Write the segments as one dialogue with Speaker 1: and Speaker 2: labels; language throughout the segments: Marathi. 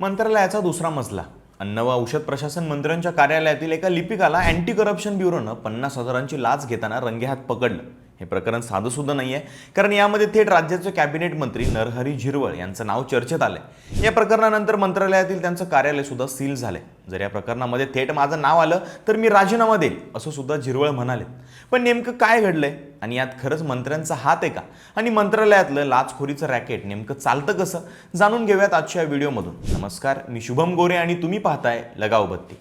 Speaker 1: मंत्रालयाचा दुसरा मजला. अन्न व औषध प्रशासन मंत्र्यांच्या कार्यालयातील एका लिपिकाला अँटी करप्शन ब्युरोनं पन्नास हजारांची लाच घेताना रंगेहात पकडलं. हे प्रकरण साधं सुद्धा नाही आहे कारण यामध्ये थेट राज्याचे कॅबिनेट मंत्री नरहरी झिरवळ यांचं नाव चर्चेत आलंय. या प्रकरणानंतर मंत्रालयातील त्यांचं कार्यालय सुद्धा सील झालंय. जर या प्रकरणामध्ये थेट माझं नाव आलं तर मी राजीनामा देईल असं सुद्धा झिरवळ म्हणाले. पण नेमकं काय घडलंय? आणि यात खरंच मंत्र्यांचा हात आहे का? आणि मंत्रालयातलं लाचखोरीचं रॅकेट नेमकं चालतं कसं? जाणून घेऊयात आजच्या या व्हिडिओमधून. नमस्कार मी शुभम गोरे आणि तुम्ही पाहताय लगाव बत्ती.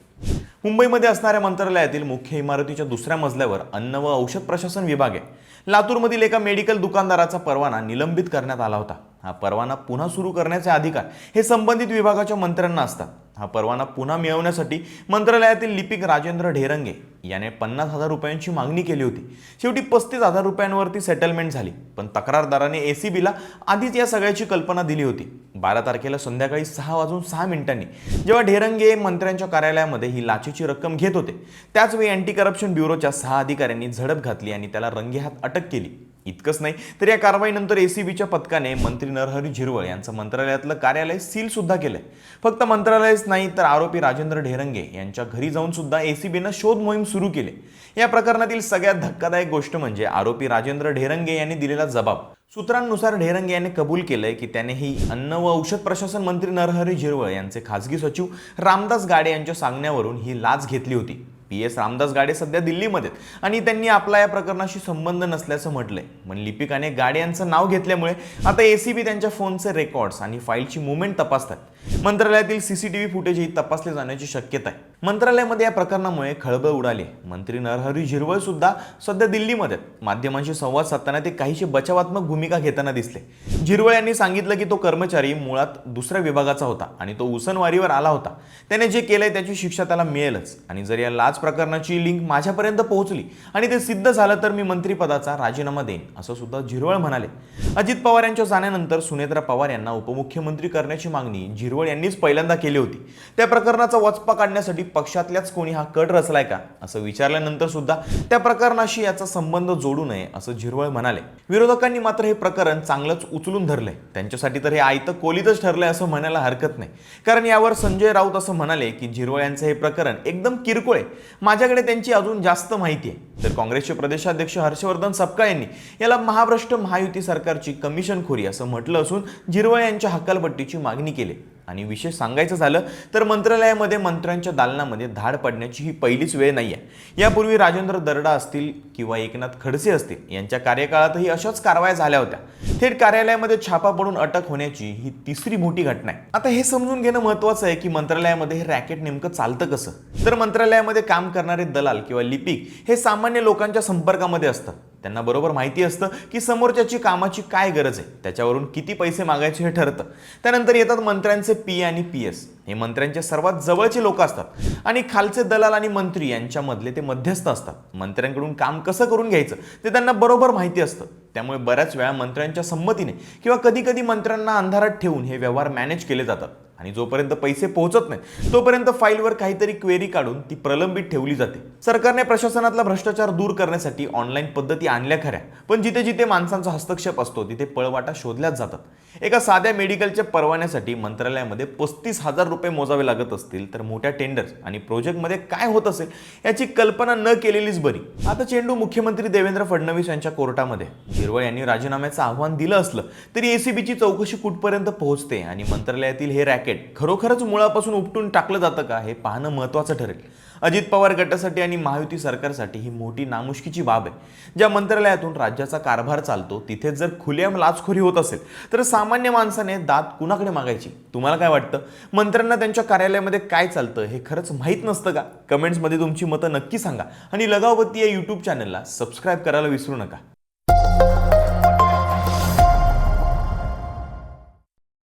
Speaker 1: मुंबईमध्ये असणाऱ्या मंत्रालयातील मुख्य इमारतीच्या दुसऱ्या मजल्यावर अन्न व औषध प्रशासन विभाग आहे. लातूरमधील एका मेडिकल दुकानदाराचा परवाना निलंबित करण्यात आला होता. हा परवाना पुन्हा सुरू करण्याचे अधिकार हे संबंधित विभागाच्या मंत्र्यांना असतात. हा परवाना पुन्हा मिळवण्यासाठी मंत्रालयातील लिपिक राजेंद्र ढेरंगे याने पन्नास हजार रुपयांची मागणी केली होती. शेवटी पस्तीस हजार रुपयांवरती सेटलमेंट झाली. पण तक्रारदाराने ए सी बीला आधीच या सगळ्याची कल्पना दिली होती. बारा तारखेला संध्याकाळी सहा वाजून सहा मिनिटांनी जेव्हा ढेरंगे मंत्र्यांच्या कार्यालयामध्ये ही लाचेची रक्कम घेत होते त्याचवेळी अँटी करप्शन ब्युरोच्या सहा अधिकाऱ्यांनी झडप घातली आणि त्याला रंगेहात अटक केली. इतकंच नाही. तर या कारवाईनंतर एसीबीच्या पथकाने मंत्री नरहरी झिरवळ यांचं मंत्रालयातलं कार्यालय सील सुद्धा केलंय. फक्त मंत्रालयच नाही तर आरोपी राजेंद्र ढेरंगे यांच्या घरी जाऊन सुद्धा एसीबीनं शोध मोहीम सुरू केली. या प्रकरणातील सगळ्यात धक्कादायक गोष्ट म्हणजे आरोपी राजेंद्र ढेरंगे यांनी दिलेला जबाब. सूत्रांनुसार ढेरंगे यांनी कबूल केलंय की त्याने ही अन्न व औषध प्रशासन मंत्री नरहरी झिरवळ यांचे खासगी सचिव रामदास गाडे यांच्या सांगण्यावरून ही लाच घेतली होती. पी एस रामदास गाडे सध्या दिल्लीमध्ये आहेत. आणि त्यांनी आपला या प्रकरणाशी संबंध नसल्याचं म्हटलंय. पण लिपिकाने गाडे यांचं नाव घेतल्यामुळे आता एसीबी त्यांच्या फोनचे रेकॉर्ड्स आणि फाईलची मुवमेंट तपासतात. मंत्रालयातील सीसीटीव्ही फुटेजही तपासले जाण्याची शक्यता आहे. मंत्रालयामध्ये या प्रकरणामुळे खळबळ उडाली. मंत्री नरहरी झिरवळ सुद्धा सध्या दिल्लीमध्ये माध्यमांशी संवाद साधताना ते काहीशी बचावात्मक भूमिका घेताना दिसले. झिरवळ यांनी सांगितलं की तो कर्मचारी मुळात दुसऱ्या विभागाचा होता आणि तो उसनवारीवर आला होता. त्याने जे केलंय त्याची शिक्षा त्याला मिळेलच. आणि जर या लाच प्रकरणाची लिंक माझ्यापर्यंत पोहोचली आणि ते सिद्ध झालं तर मी मंत्रिपदाचा राजीनामा देईन असं सुद्धा झिरवळ म्हणाले. अजित पवार यांच्या जाण्यानंतर सुनेत्रा पवार यांना उपमुख्यमंत्री करण्याची मागणी झिरवळ यांनीच पहिल्यांदा केली होती. त्या प्रकरणाचा वचपा काढण्यासाठी पक्षातल्याच कोणी हा कट रचलाय का? असं विचारल्यानंतर सुद्धा त्या प्रकरणाशी याचा संबंध जोडू नये असं झिरवळ म्हणाले. विरोधकांनी मात्र हे प्रकरण चांगलंच उचलून धरलंय. त्यांच्यासाठी तर हे आयतं कोलीतच ठरलंय असं म्हणायला हरकत नाही. कारण यावर संजय राऊत असं म्हणाले की झिरवळ यांचं हे प्रकरण एकदम किरकोळ आहे. माझ्याकडे त्यांची अजून जास्त माहिती आहे. तर काँग्रेसचे प्रदेशाध्यक्ष हर्षवर्धन सपकाळ यांनी याला महाभ्रष्ट महायुती सरकारची कमिशनखोरी असं म्हटलं असून झिरवळ यांच्या हकालपट्टीची मागणी केली. आणि विशेष सांगायचं झालं तर मंत्रालयामध्ये मंत्र्यांच्या दालनामध्ये धाड पडण्याची ही पहिलीच वेळ नाही आहे यापूर्वी राजेंद्र दरडा असतील किंवा एकनाथ खडसे असतील यांच्या कार्यकाळातही अशाच कारवाया झाल्या होत्या. थेट कार्यालयामध्ये छापा पडून अटक होण्याची ही तिसरी मोठी घटना आहे. आता हे समजून घेणं महत्वाचं आहे की मंत्रालयामध्ये हे रॅकेट नेमकं चालतं कसं? तर मंत्रालयामध्ये काम करणारे दलाल किंवा लिपिक हे सामान्य लोकांच्या संपर्कामध्ये असतात त्यांना बरोबर माहिती असतं की समोरच्याची कामाची काय गरज आहे त्याच्यावरून किती पैसे मागायचे हे ठरतं. त्यानंतर येतात मंत्र्यांचे पी आणि पी एस हे मंत्र्यांचे सर्वात जवळचे लोक असतात. आणि खालचे दलाल आणि मंत्री यांच्यामधले ते मध्यस्थ असतात. मंत्र्यांकडून काम कसं करून घ्यायचं ते त्यांना बरोबर माहिती असतं. त्यामुळे बऱ्याच वेळा मंत्र्यांच्या संमतीने किंवा कधी कधी मंत्र्यांना अंधारात ठेवून हे व्यवहार मॅनेज केले जातात. आणि जोपर्यंत पैसे पोहोचत नाही तोपर्यंत फाईलवर काहीतरी क्वेरी काढून ती प्रलंबित ठेवली जाते. सरकारने प्रशासनातला भ्रष्टाचार दूर करण्यासाठी ऑनलाईन पद्धती आणल्या खऱ्या पण जिथे जिथे माणसांचा हस्तक्षेप असतो तिथे पळवाटा शोधल्याच जातात. एका साध्या मेडिकलच्या परवान्यासाठी मंत्रालयामध्ये पस्तीस हजार रुपये मोजावे लागत असतील तर मोठ्या टेंडर्स आणि प्रोजेक्टमध्ये काय होत असेल याची कल्पना न केलेलीच बरी. आता चेंडू मुख्यमंत्री देवेंद्र फडणवीस यांच्या कोर्टामध्ये. हिरवळ यांनी राजीनाम्याचं आव्हान दिलं असलं तरी एसीबीची चौकशी कुठपर्यंत पोहोचते आणि मंत्रालयातील हे रॅकेट खरोखरच मुळापासून उपटून टाकलं जातं का हे पाहणं महत्त्वाचं ठरेल. अजित पवार गटासाठी आणि महायुती सरकारसाठी ही मोठी नामुष्कीची बाब आहे ज्या मंत्रालयातून राज्याचा कारभार चालतो तिथे जर खुलेआम लाचखोरी होत असेल तर सामान्य माणसाने दात कुणाकडे मागायची? तुम्हाला काय वाटतं? मंत्र्यांना त्यांच्या कार्यालयामध्ये काय चालतं हे खरंच माहीत नसतं का? कमेंट्समध्ये तुमची मतं नक्की सांगा. आणि लगावती या यूट्यूब चॅनलला सबस्क्राईब करायला विसरू नका.